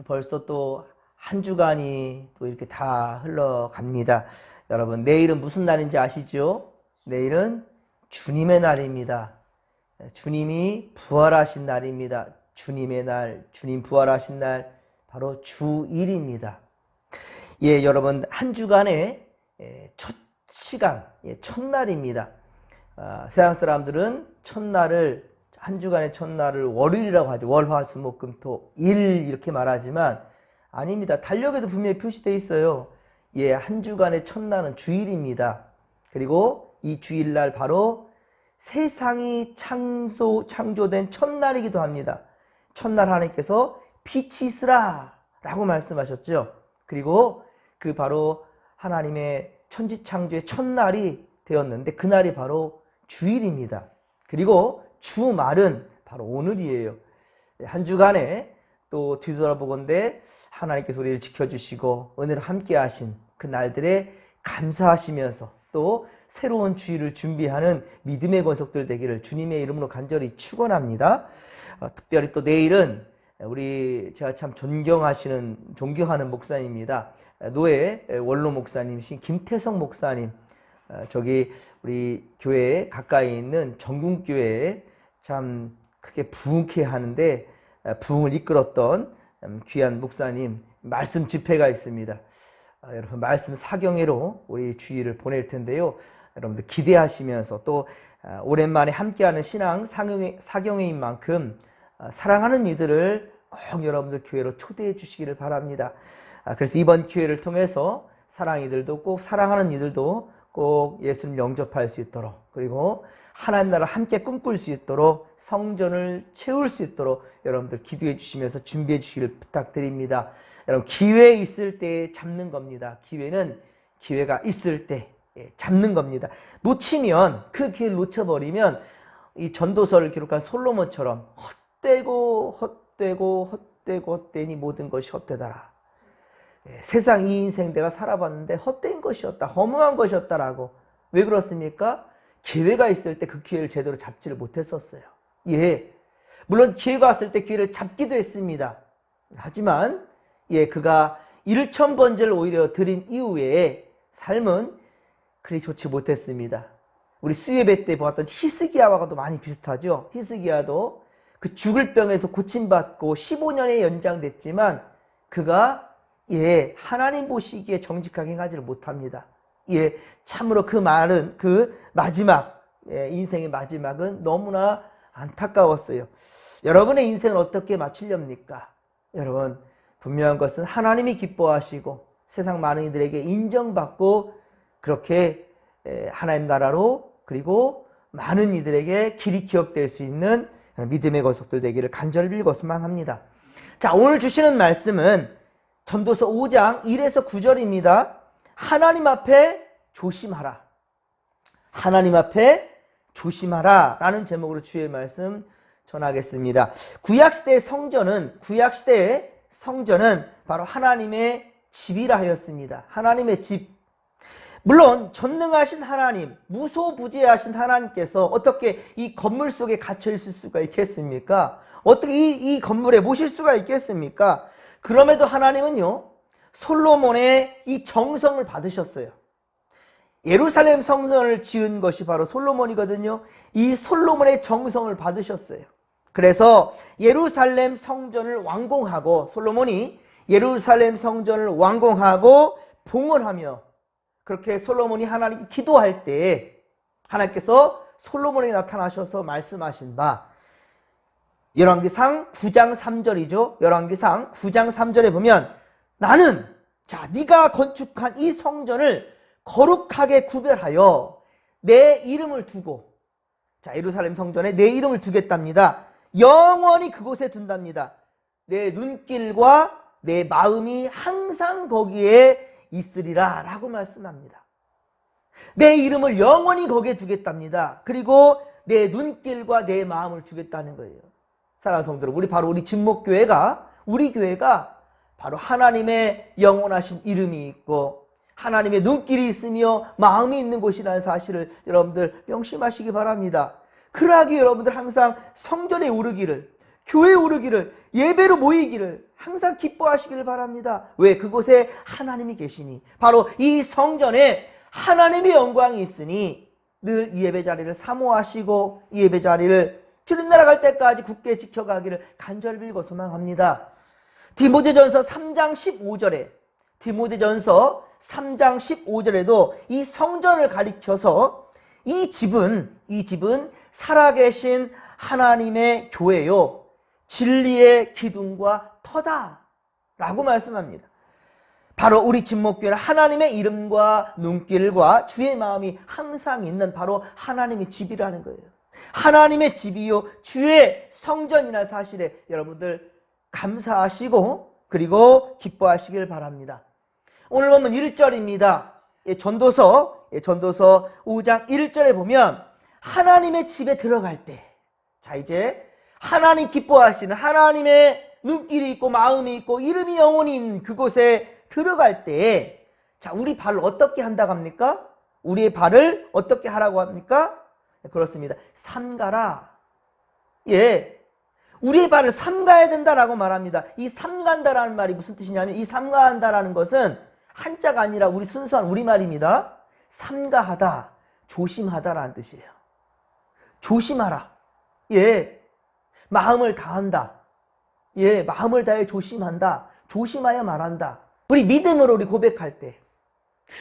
또 벌써 또 한 주간이 또 이렇게 다 흘러갑니다. 여러분, 내일은 무슨 날인지 아시죠? 내일은 주님의 날입니다. 주님이 부활하신 날입니다. 주님의 날, 주님 부활하신 날, 바로 주일입니다. 예, 여러분, 한 주간의 예, 첫 시간, 예, 첫날입니다. 아, 세상 사람들은 첫날을, 한 주간의 첫날을 월요일이라고 하죠. 월, 화, 수, 목, 금, 토, 일, 이렇게 말하지만, 아닙니다. 달력에도 분명히 표시되어 있어요. 예, 한 주간의 첫날은 주일입니다. 그리고 이 주일날 바로 세상이 창조, 창조된 첫날이기도 합니다. 첫날 하나님께서 빛이 있으라 라고 말씀하셨죠. 그리고 그 바로 하나님의 천지창조의 첫날이 되었는데 그날이 바로 주일입니다. 그리고 주말은 바로 오늘이에요. 한 주간에 또 뒤돌아보건대 하나님께서 우리를 지켜주시고 은혜를 함께 하신 그 날들에 감사하시면서 또 새로운 주일을 준비하는 믿음의 권속들 되기를 주님의 이름으로 간절히 축원합니다. 어, 특별히 또 내일은 우리 제가 참 존경하시는 존경하는 목사님입니다. 노예 원로 목사님이신 김태성 목사님 어, 저기 우리 교회 가까이 있는 정궁교회에 참 크게 부흥케 하는데 어, 부흥을 이끌었던 음, 귀한 목사님 말씀 집회가 있습니다. 아, 여러분 말씀 사경회로 우리 주일을 보낼 텐데요. 여러분들 기대하시면서 또 아, 오랜만에 함께하는 신앙 사경회, 사경회인 만큼 아, 사랑하는 이들을 꼭 여러분들 교회로 초대해 주시기를 바랍니다. 그래서 이번 기회를 통해서 사랑 이들도 꼭 사랑하는 이들도 꼭 예수님 영접할 수 있도록 그리고 하나님 나라 함께 꿈꿀 수 있도록 성전을 채울 수 있도록 여러분들 기도해 주시면서 준비해 주시기를 부탁드립니다. 여러분 기회 있을 때 잡는 겁니다. 기회는 기회가 있을 때 예, 잡는 겁니다. 놓치면 그 기회를 놓쳐버리면 이 전도서를 기록한 솔로몬처럼 헛되고 헛되고 헛되고 헛되니 모든 것이 헛되더라. 예, 세상 이 인생 내가 살아봤는데 헛된 것이었다. 허무한 것이었다라고. 왜 그렇습니까? 기회가 있을 때 그 기회를 제대로 잡지를 못했었어요. 예. 물론 기회가 왔을 때 기회를 잡기도 했습니다. 하지만 예, 그가 1천 번째를 오히려 드린 이후에 삶은 그리 좋지 못했습니다. 우리 수예배 때 보았던 히스기야와도 많이 비슷하죠. 히스기야도 그 죽을 병에서 고침받고 15년에 연장됐지만 그가 예, 하나님 보시기에 정직하게 행하지를 못합니다. 예, 참으로 그 말은 그 마지막 예, 인생의 마지막은 너무나 안타까웠어요. 여러분의 인생을 어떻게 마치렵니까? 여러분 분명한 것은 하나님이 기뻐하시고 세상 많은 이들에게 인정받고 그렇게 하나님 나라로 그리고 많은 이들에게 길이 기억될 수 있는 믿음의 거석들 되기를 간절히 빌고서만 합니다. 자, 오늘 주시는 말씀은 전도서 5장 1에서 9절입니다. 하나님 앞에 조심하라. 하나님 앞에 조심하라. 라는 제목으로 주의 말씀 전하겠습니다. 구약시대의 성전은, 구약시대의 성전은 바로 하나님의 집이라 하였습니다. 하나님의 집. 물론 전능하신 하나님, 무소부재하신 하나님께서 어떻게 이 건물 속에 갇혀 있을 수가 있겠습니까? 어떻게 이, 이 건물에 모실 수가 있겠습니까? 그럼에도 하나님은요, 솔로몬의 이 정성을 받으셨어요. 예루살렘 성전을 지은 것이 바로 솔로몬이거든요. 이 솔로몬의 정성을 받으셨어요. 그래서 예루살렘 성전을 완공하고 솔로몬이 예루살렘 성전을 완공하고 봉헌하며 그렇게 솔로몬이 하나님께 기도할 때 하나님께서 솔로몬에게 나타나셔서 말씀하신 바 열왕기상 9장 3절이죠. 열왕기상 9장 3절에 보면 나는 자 네가 건축한 이 성전을 거룩하게 구별하여 내 이름을 두고 자 예루살렘 성전에 내 이름을 두겠답니다. 영원히 그곳에 둔답니다. 내 눈길과 내 마음이 항상 거기에 있으리라 라고 말씀합니다. 내 이름을 영원히 거기에 두겠답니다. 그리고 내 눈길과 내 마음을 주겠다는 거예요. 사랑하는 성도들, 우리 바로 우리 진목교회가, 우리 교회가 바로 하나님의 영원하신 이름이 있고 하나님의 눈길이 있으며 마음이 있는 곳이라는 사실을 여러분들 명심하시기 바랍니다. 그러하기 여러분들 항상 성전에 오르기를 교회에 오르기를 예배로 모이기를 항상 기뻐하시기를 바랍니다. 왜 그곳에 하나님이 계시니 바로 이 성전에 하나님의 영광이 있으니 늘이 예배 자리를 사모하시고 이 예배 자리를 주님 나라 갈 때까지 굳게 지켜가기를 간절히 빌고 소망합니다. 디모데전서 3장 15절에 디모데전서 3장 15절에도 이 성전을 가리켜서 이 집은 이 집은 살아계신 하나님의 교회요 진리의 기둥과 터다라고 말씀합니다. 바로 우리 진목교회는 하나님의 이름과 눈길과 주의 마음이 항상 있는 바로 하나님의 집이라는 거예요. 하나님의 집이요 주의 성전이나 사실에 여러분들 감사하시고 그리고 기뻐하시길 바랍니다. 오늘 보면 1절입니다. 예, 전도서 예, 전도서 5장 1절에 보면 하나님의 집에 들어갈 때 자 이제 하나님 기뻐하시는 하나님의 눈길이 있고 마음이 있고 이름이 영원히 그곳에 들어갈 때 자 우리 발을 어떻게 한다고 합니까? 우리의 발을 어떻게 하라고 합니까? 네, 그렇습니다. 삼가라. 예. 우리의 발을 삼가야 된다라고 말합니다. 이 삼간다라는 말이 무슨 뜻이냐면 이 삼가한다라는 것은 한자가 아니라 우리 순수한 우리말입니다. 삼가하다, 조심하다라는 뜻이에요. 조심하라. 예. 마음을 다한다. 예, 마음을 다해 조심한다. 조심하여 말한다. 우리 믿음으로 우리 고백할 때,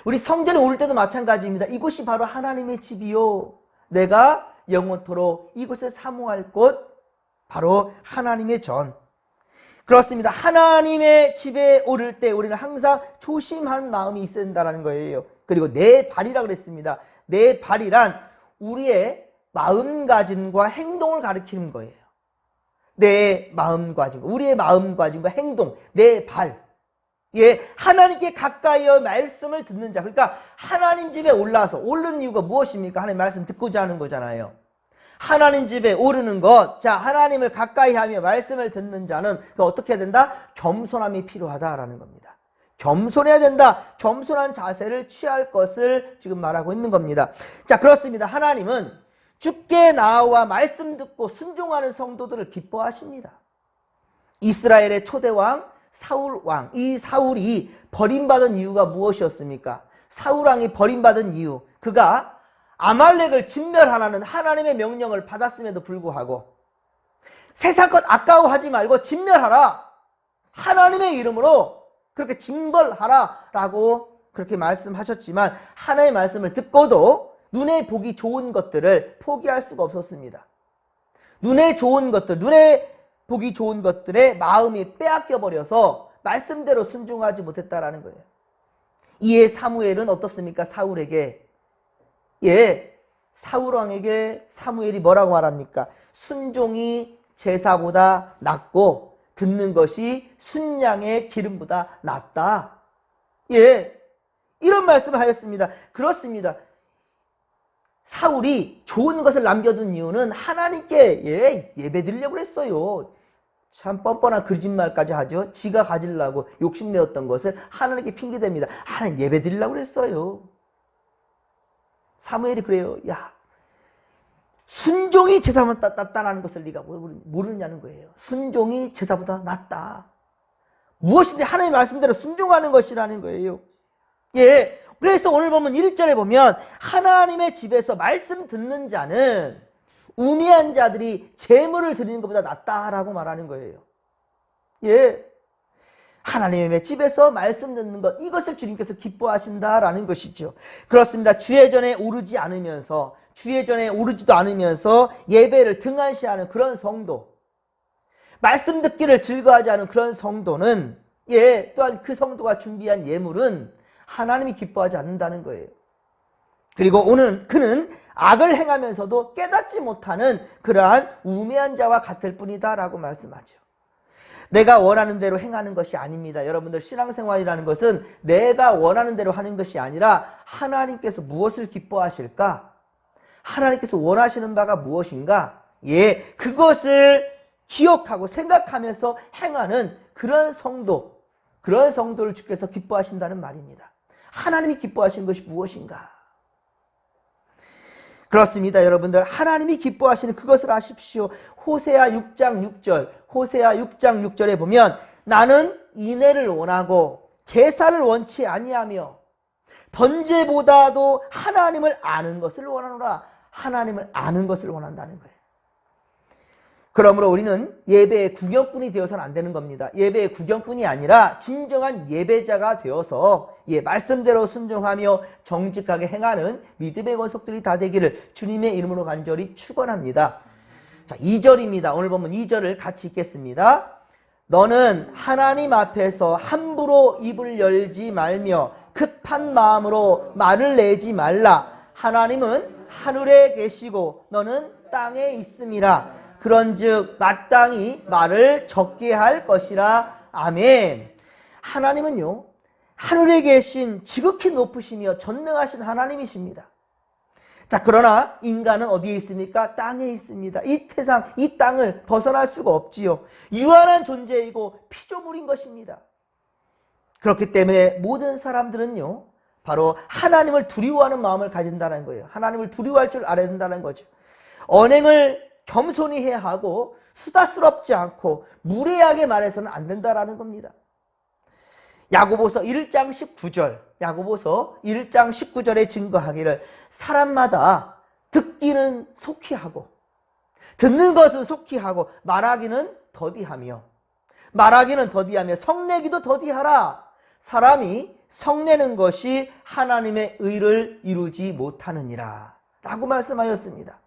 우리 성전에 올 때도 마찬가지입니다. 이곳이 바로 하나님의 집이요. 내가 영원토록 이곳을 사모할 곳, 바로 하나님의 전. 그렇습니다. 하나님의 집에 오를 때 우리는 항상 조심한 마음이 있어야 된다는 거예요. 그리고 내 발이라 그랬습니다. 내 발이란 우리의 마음가짐과 행동을 가리키는 거예요. 내 마음가짐, 우리의 마음가짐과 행동, 내 발. 예, 하나님께 가까이어 말씀을 듣는 자. 그러니까 하나님 집에 올라서 오르는 이유가 무엇입니까? 하나님 말씀 듣고자 하는 거잖아요. 하나님 집에 오르는 것. 자, 하나님을 가까이 하며 말씀을 듣는 자는 그 어떻게 해야 된다? 겸손함이 필요하다라는 겁니다. 겸손해야 된다. 겸손한 자세를 취할 것을 지금 말하고 있는 겁니다. 자, 그렇습니다. 하나님은 주께 나와 말씀 듣고 순종하는 성도들을 기뻐하십니다. 이스라엘의 초대왕 사울 왕, 이 사울이 버림받은 이유가 무엇이었습니까? 사울 왕이 버림받은 이유, 그가 아말렉을 진멸하라는 하나님의 명령을 받았음에도 불구하고 세상 것 아까워하지 말고 진멸하라. 하나님의 이름으로 그렇게 징벌하라 라고 그렇게 말씀하셨지만 하나님의 말씀을 듣고도 눈에 보기 좋은 것들을 포기할 수가 없었습니다. 눈에 좋은 것들, 눈에 보기 좋은 것들에 마음이 빼앗겨 버려서 말씀대로 순종하지 못했다라는 거예요. 이에 사무엘은 어떻습니까? 사울에게 예, 사울 왕에게 사무엘이 뭐라고 말합니까? 순종이 제사보다 낫고 듣는 것이 순양의 기름보다 낫다. 예, 이런 말씀을 하였습니다. 그렇습니다. 사울이 좋은 것을 남겨둔 이유는 하나님께 예, 예배 드리려고 했어요. 참 뻔뻔한 거짓말까지 하죠. 지가 가지려고 욕심내었던 것을 하나님께 핑계댑니다. 하나님 예배 드리려고 했어요. 사무엘이 그래요. 야, 순종이 제사보다 낫다는 것을 네가 모르느냐는 거예요. 순종이 제사보다 낫다. 무엇인데 하나님의 말씀대로 순종하는 것이라는 거예요. 예. 그래서 오늘 보면 1절에 보면 하나님의 집에서 말씀 듣는 자는 우매한 자들이 재물을 드리는 것보다 낫다라고 말하는 거예요. 예. 하나님의 집에서 말씀 듣는 것 이것을 주님께서 기뻐하신다라는 것이죠. 그렇습니다. 주의 전에 오르지 않으면서 주의 전에 오르지도 않으면서 예배를 등한시하는 그런 성도 말씀 듣기를 즐거워하지 않은 그런 성도는 예 또한 그 성도가 준비한 예물은 하나님이 기뻐하지 않는다는 거예요. 그리고 오늘 그는 악을 행하면서도 깨닫지 못하는 그러한 우매한 자와 같을 뿐이다라고 말씀하죠. 내가 원하는 대로 행하는 것이 아닙니다. 여러분들 신앙생활이라는 것은 내가 원하는 대로 하는 것이 아니라 하나님께서 무엇을 기뻐하실까? 하나님께서 원하시는 바가 무엇인가? 예, 그것을 기억하고 생각하면서 행하는 그런 성도, 그런 성도를 주께서 기뻐하신다는 말입니다. 하나님이 기뻐하시는 것이 무엇인가? 그렇습니다, 여러분들. 하나님이 기뻐하시는 그것을 아십시오. 호세아 6장 6절, 호세아 6장 6절에 보면 나는 인애를 원하고 제사를 원치 아니하며 번제보다도 하나님을 아는 것을 원하노라. 하나님을 아는 것을 원한다는 거예요. 그러므로 우리는 예배의 구경꾼이 되어서는 안 되는 겁니다. 예배의 구경꾼이 아니라 진정한 예배자가 되어서 예, 말씀대로 순종하며 정직하게 행하는 믿음의 권속들이 다 되기를 주님의 이름으로 간절히 축원합니다. 자, 2절입니다. 오늘 보면 2절을 같이 읽겠습니다. 너는 하나님 앞에서 함부로 입을 열지 말며 급한 마음으로 말을 내지 말라. 하나님은 하늘에 계시고 너는 땅에 있음이라. 그런즉 마땅히 말을 적게 할 것이라. 아멘. 하나님은요. 하늘에 계신 지극히 높으시며 전능하신 하나님이십니다. 자, 그러나 인간은 어디에 있습니까? 땅에 있습니다. 이 태상, 이 땅을 벗어날 수가 없지요. 유한한 존재이고 피조물인 것입니다. 그렇기 때문에 모든 사람들은요, 바로 하나님을 두려워하는 마음을 가진다는 거예요. 하나님을 두려워할 줄 알아야 된다는 거죠. 언행을 겸손히 해야 하고 수다스럽지 않고 무례하게 말해서는 안 된다라는 겁니다. 야고보서 1장 19절, 야고보서 1장 19절에 증거하기를 사람마다 듣기는 속히 하고 듣는 것은 속히 하고 말하기는 더디하며 말하기는 더디하며 성내기도 더디하라. 사람이 성내는 것이 하나님의 의를 이루지 못하느니라. 라고 말씀하였습니다.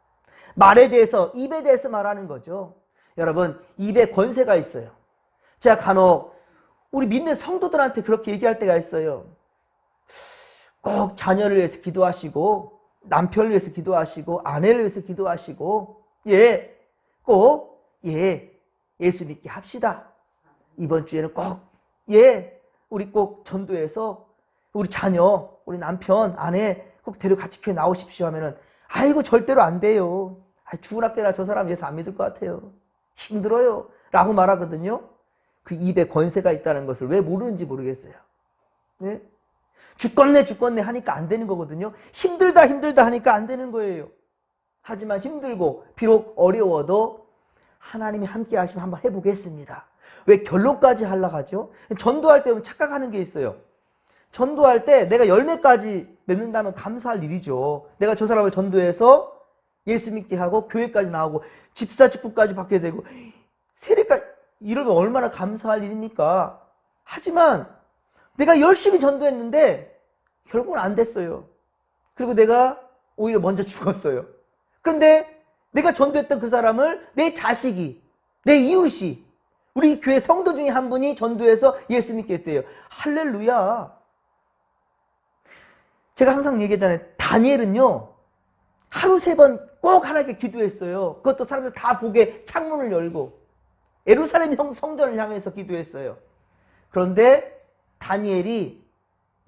말에 대해서, 입에 대해서 말하는 거죠. 여러분, 입에 권세가 있어요. 제가 간혹 우리 믿는 성도들한테 그렇게 얘기할 때가 있어요. 꼭 자녀를 위해서 기도하시고, 남편을 위해서 기도하시고, 아내를 위해서 기도하시고, 예, 꼭, 예, 예수 믿게 합시다. 이번 주에는 꼭, 예, 우리 꼭 전도해서 우리 자녀, 우리 남편, 아내 꼭 데리고 같이 교회 나오십시오 하면은, 아이고, 절대로 안 돼요. 아, 죽을 학대라 저 사람 예수 안 믿을 것 같아요. 힘들어요. 라고 말하거든요. 그 입에 권세가 있다는 것을 왜 모르는지 모르겠어요. 네? 죽겠네, 죽겠네 하니까 안 되는 거거든요. 힘들다, 힘들다 하니까 안 되는 거예요. 하지만 힘들고, 비록 어려워도 하나님이 함께 하시면 한번 해보겠습니다. 왜 결론까지 하려고 하죠? 전도할 때 착각하는 게 있어요. 전도할 때 내가 열매까지 맺는다면 감사할 일이죠. 내가 저 사람을 전도해서 예수 믿게 하고 교회까지 나오고 집사 직분까지 받게 되고 세례까지 이러면 얼마나 감사할 일입니까? 하지만 내가 열심히 전도했는데 결국은 안 됐어요. 그리고 내가 오히려 먼저 죽었어요. 그런데 내가 전도했던 그 사람을 내 자식이, 내 이웃이, 우리 교회 성도 중에 한 분이 전도해서 예수 믿게 했대요. 할렐루야. 제가 항상 얘기하잖아요. 다니엘은요, 하루 세 번 꼭 하나님께 기도했어요. 그것도 사람들 다 보게 창문을 열고, 예루살렘 형 성전을 향해서 기도했어요. 그런데 다니엘이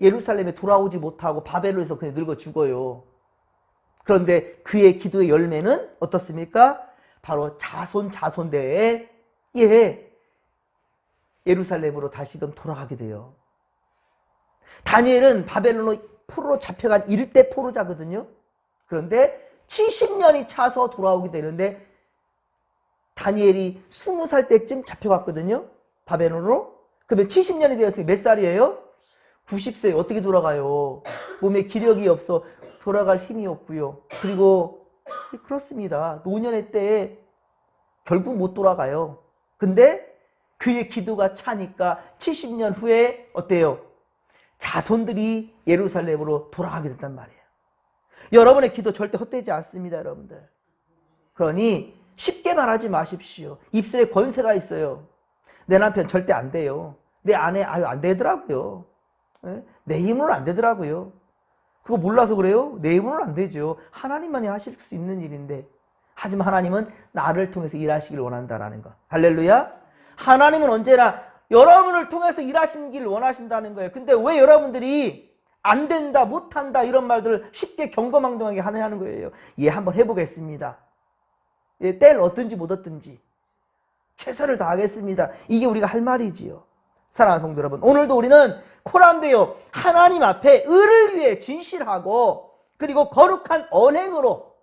예루살렘에 돌아오지 못하고 바벨론에서 그냥 늙어 죽어요. 그런데 그의 기도의 열매는 어떻습니까? 바로 자손 자손대에 예 예루살렘으로 다시금 돌아가게 돼요. 다니엘은 바벨론으로 포로로 잡혀간 일대 포로자거든요. 그런데 70년이 차서 돌아오게 되는데 다니엘이 20살 때쯤 잡혀갔거든요. 바벨론으로. 그러면 70년이 되었으니 몇 살이에요? 90세 어떻게 돌아가요? 몸에 기력이 없어 돌아갈 힘이 없고요. 그리고 그렇습니다. 노년의 때에 결국 못 돌아가요. 근데 그의 기도가 차니까 70년 후에 어때요? 자손들이 예루살렘으로 돌아가게 된단 말이에요. 여러분의 기도 절대 헛되지 않습니다, 여러분들. 그러니 쉽게 말하지 마십시오. 입술에 권세가 있어요. 내 남편 절대 안 돼요. 내 아내 아유 안 되더라고요. 예? 내 힘으로는 안 되더라고요. 그거 몰라서 그래요? 내 힘으로는 안 되죠. 하나님만이 하실 수 있는 일인데. 하지만 하나님은 나를 통해서 일하시길 원한다라는 거. 할렐루야. 하나님은 언제나 여러분을 통해서 일하시길 원하신다는 거예요. 근데 왜 여러분들이 안 된다, 못 한다 이런 말들을 쉽게 경거망동하게 하느냐는 거예요. 예, 한번 해보겠습니다. 예, 때를 얻든지 못 얻든지 최선을 다하겠습니다. 이게 우리가 할 말이지요. 사랑하는 성도 여러분, 오늘도 우리는 코란데요 하나님 앞에 의를 위해 진실하고 그리고 거룩한 언행으로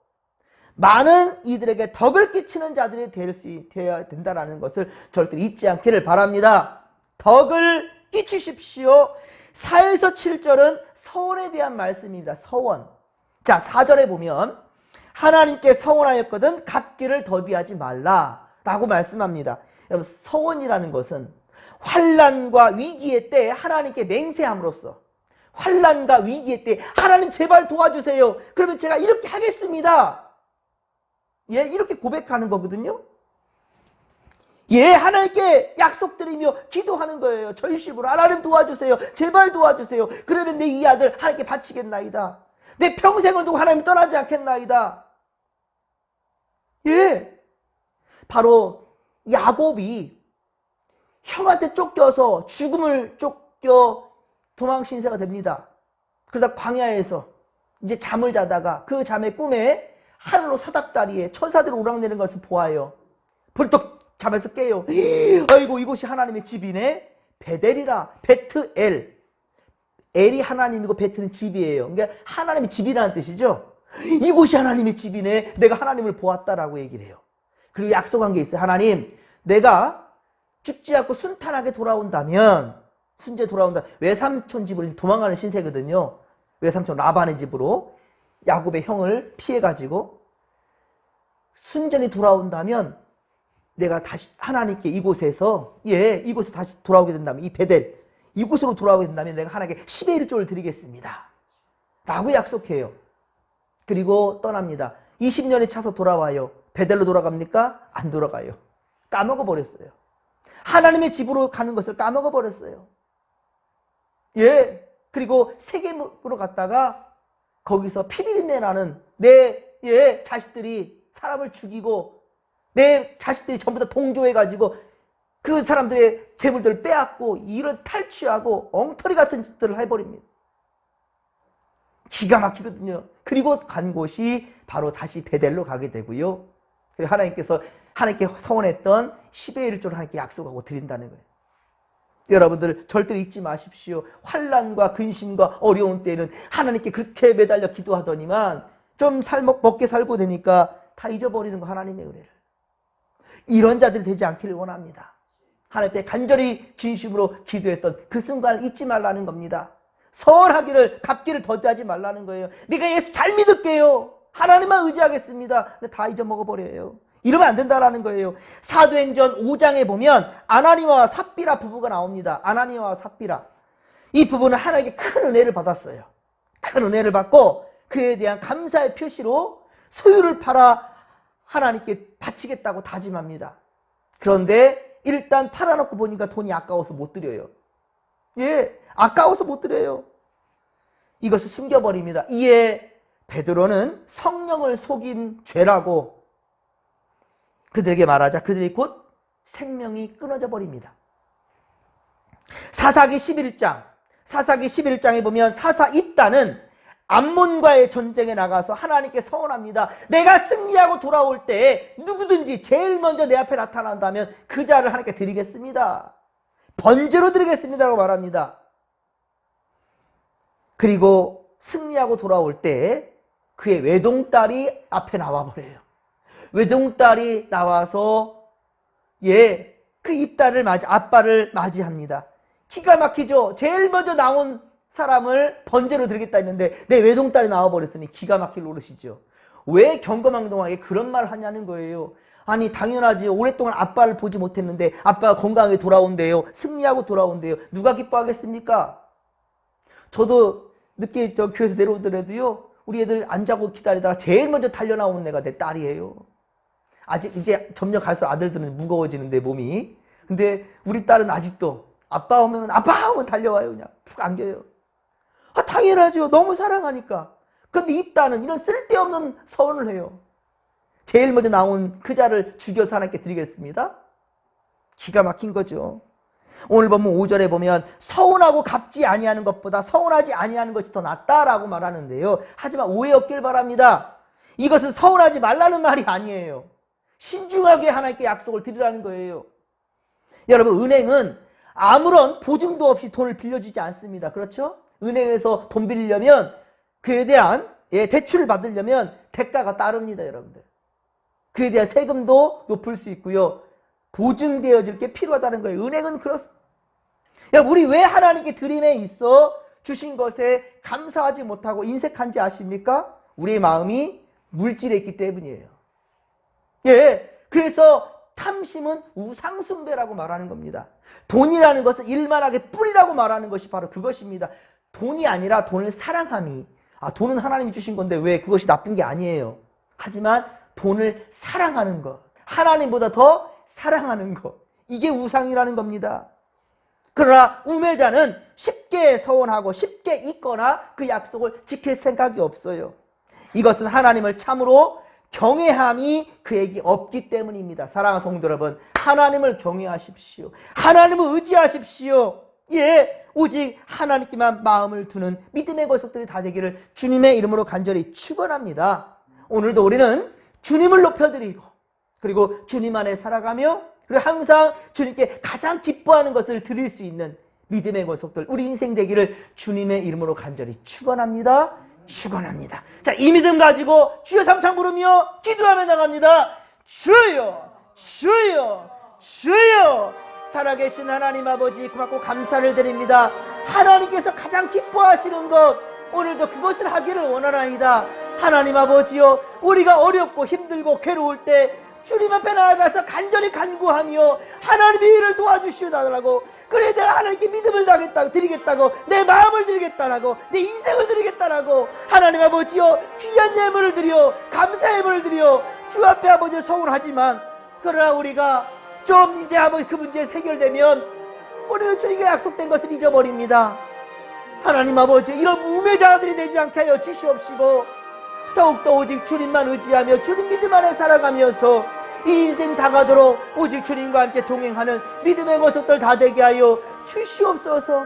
많은 이들에게 덕을 끼치는 자들이 될 수, 되어야 된다는 것을 절대 잊지 않기를 바랍니다. 덕을 끼치십시오. 4에서 7절은 서원에 대한 말씀입니다. 서원. 자, 4절에 보면 하나님께 서원하였거든 갚기를 더디하지 말라 라고 말씀합니다. 여러분 서원이라는 것은 환란과 위기의 때에 하나님께 맹세함으로써 환란과 위기의 때 하나님 제발 도와주세요. 그러면 제가 이렇게 하겠습니다. 예, 이렇게 고백하는 거거든요. 예, 하나님께 약속드리며 기도하는 거예요. 절심으로 하나님 도와주세요. 제발 도와주세요. 그러면 내 이 아들 하나님께 바치겠나이다. 내 평생을 두고 하나님 떠나지 않겠나이다. 예. 바로 야곱이 형한테 쫓겨서 죽음을 쫓겨 도망 신세가 됩니다. 그러다 광야에서 이제 잠을 자다가 그 잠의 꿈에 하늘로 사닥다리에 천사들이 오락내는 것을 보아요. 벌떡 잠에서 깨요. 아이고 이곳이 하나님의 집이네. 베델이라 베트엘. 엘이 하나님이고 베트는 집이에요. 그러니까 하나님의 집이라는 뜻이죠. 이곳이 하나님의 집이네. 내가 하나님을 보았다라고 얘기를 해요. 그리고 약속한 게 있어요. 하나님, 내가 죽지 않고 순탄하게 돌아온다면 순재 돌아온다. 외삼촌 집으로 도망가는 신세거든요. 외삼촌 라반의 집으로 야곱의 형을 피해 가지고 순전히 돌아온다면 내가 다시 하나님께 이곳에서 예 이곳에 다시 돌아오게 된다면 이 베델 이곳으로 돌아오게 된다면 내가 하나님께 10의 1조를 드리겠습니다. 라고 약속해요. 그리고 떠납니다. 20년이 차서 돌아와요. 베델로 돌아갑니까? 안 돌아가요. 까먹어 버렸어요. 하나님의 집으로 가는 것을 까먹어 버렸어요. 예. 그리고 세겜으로 갔다가 거기서 피비린내 나는 내 예, 자식들이 사람을 죽이고 내 자식들이 전부 다 동조해가지고 그 사람들의 재물들을 빼앗고 이런 탈취하고 엉터리 같은 짓들을 해버립니다. 기가 막히거든요. 그리고 간 곳이 바로 다시 베델로 가게 되고요. 그리고 하나님께서 하나님께 서원했던 10의 1조를 하나님께 약속하고 드린다는 거예요. 여러분들 절대 잊지 마십시오. 환란과 근심과 어려운 때는 하나님께 그렇게 매달려 기도하더니만 좀 살먹 먹게 살고 되니까 다 잊어버리는 거 하나님의 은혜를. 이런 자들이 되지 않기를 원합니다. 하나님께 간절히 진심으로 기도했던 그 순간을 잊지 말라는 겁니다. 서원하기를 갚기를 더디하지 말라는 거예요. 내가 예수 잘 믿을게요. 하나님만 의지하겠습니다. 근데 다 잊어먹어 버려요. 이러면 안 된다라는 거예요. 사도행전 5장에 보면 아나니와 삽비라 부부가 나옵니다. 아나니와 삽비라. 이 부부는 하나님께 큰 은혜를 받았어요. 큰 은혜를 받고 그에 대한 감사의 표시로 소유를 팔아 하나님께 바치겠다고 다짐합니다. 그런데 일단 팔아놓고 보니까 돈이 아까워서 못 드려요. 예, 아까워서 못 드려요. 이것을 숨겨버립니다. 이에 베드로는 성령을 속인 죄라고 그들에게 말하자 그들이 곧 생명이 끊어져 버립니다. 사사기 11장, 사사기 11장에 보면 사사 입다는 암몬과의 전쟁에 나가서 하나님께 서원합니다. 내가 승리하고 돌아올 때 누구든지 제일 먼저 내 앞에 나타난다면 그 자를 하나님께 드리겠습니다. 번제로 드리겠습니다라고 말합니다. 그리고 승리하고 돌아올 때 그의 외동딸이 앞에 나와버려요. 외동딸이 나와서 예, 그 입딸을 맞이, 아빠를 맞이합니다. 기가 막히죠? 제일 먼저 나온 사람을 번제로 드리겠다 했는데 내 외동딸이 나와버렸으니 기가 막힐 노릇이죠. 왜 경거망동하게 그런 말을 하냐는 거예요. 아니 당연하지 오랫동안 아빠를 보지 못했는데 아빠가 건강하게 돌아온대요. 승리하고 돌아온대요. 누가 기뻐하겠습니까? 저도 늦게 저 교회에서 내려오더라도요. 우리 애들 안 자고 기다리다가 제일 먼저 달려 나오는 애가 내 딸이에요. 아직 이제 점점 갈수록 아들들은 무거워지는데 몸이. 근데 우리 딸은 아직도 아빠 오면 아빠 하면 달려와요. 그냥 푹 안겨요. 아, 당연하죠. 너무 사랑하니까. 근데 이 딸은 이런 쓸데없는 서원을 해요. 제일 먼저 나온 그 자를 죽여서 하나님께 드리겠습니다. 기가 막힌 거죠. 오늘 보면 5절에 보면 서운하고 갚지 아니하는 것보다 서운하지 아니하는 것이 더 낫다라고 말하는데요. 하지만 오해 없길 바랍니다. 이것은 서운하지 말라는 말이 아니에요. 신중하게 하나님께 약속을 드리라는 거예요. 여러분 은행은 아무런 보증도 없이 돈을 빌려주지 않습니다. 그렇죠? 은행에서 돈 빌리려면 그에 대한 예, 대출을 받으려면 대가가 따릅니다, 여러분들. 그에 대한 세금도 높을 수 있고요. 보증되어질 게 필요하다는 거예요. 은행은 그렇습니다. 야, 우리 왜 하나님께 드림에 있어 주신 것에 감사하지 못하고 인색한지 아십니까? 우리의 마음이 물질에 있기 때문이에요. 예. 그래서 탐심은 우상숭배라고 말하는 겁니다. 돈이라는 것은 일만하게 뿌리라고 말하는 것이 바로 그것입니다. 돈이 아니라 돈을 사랑함이. 아, 돈은 하나님이 주신 건데 왜 그것이 나쁜 게 아니에요. 하지만 돈을 사랑하는 것. 하나님보다 더 사랑하는 것. 이게 우상이라는 겁니다. 그러나 우매자는 쉽게 서원하고 쉽게 잊거나 그 약속을 지킬 생각이 없어요. 이것은 하나님을 참으로 경외함이 그에게 없기 때문입니다. 사랑하는 성도 여러분, 하나님을 경외하십시오. 하나님을 의지하십시오. 예, 오직 하나님께만 마음을 두는 믿음의 거석들이 다 되기를 주님의 이름으로 간절히 축원합니다. 오늘도 우리는 주님을 높여드리고 그리고 주님 안에 살아가며 그리고 항상 주님께 가장 기뻐하는 것을 드릴 수 있는 믿음의 거석들 우리 인생 되기를 주님의 이름으로 간절히 축원합니다. 축원합니다. 자, 이 믿음 가지고 주여 삼창 부르며 기도하며 나갑니다. 주여, 주여, 주여. 살아계신 하나님 아버지 고맙고 감사를 드립니다. 하나님께서 가장 기뻐하시는 것 오늘도 그것을 하기를 원하나이다. 하나님 아버지여 우리가 어렵고 힘들고 괴로울 때 주님 앞에 나아가서 간절히 간구하며 하나님의 일을 도와주시오달라고 그래 내가 하나님께 믿음을 드리겠다고 내 마음을 드리겠다라고 내 인생을 드리겠다라고 하나님 아버지여 귀한 예물을 드려 감사 예물을 드려 주 앞에 아버지 서운하지만 그러나 우리가 좀 이제 아버지 그 문제 해결되면 우리는 주님께 약속된 것을 잊어버립니다. 하나님 아버지 이런 우매자들이 되지 않게 하여 주시옵시고 더욱더 오직 주님만 의지하며 주님 믿음 안에 살아가면서 이 인생 다가도록 오직 주님과 함께 동행하는 믿음의 모습들 다 되게 하여 주시옵소서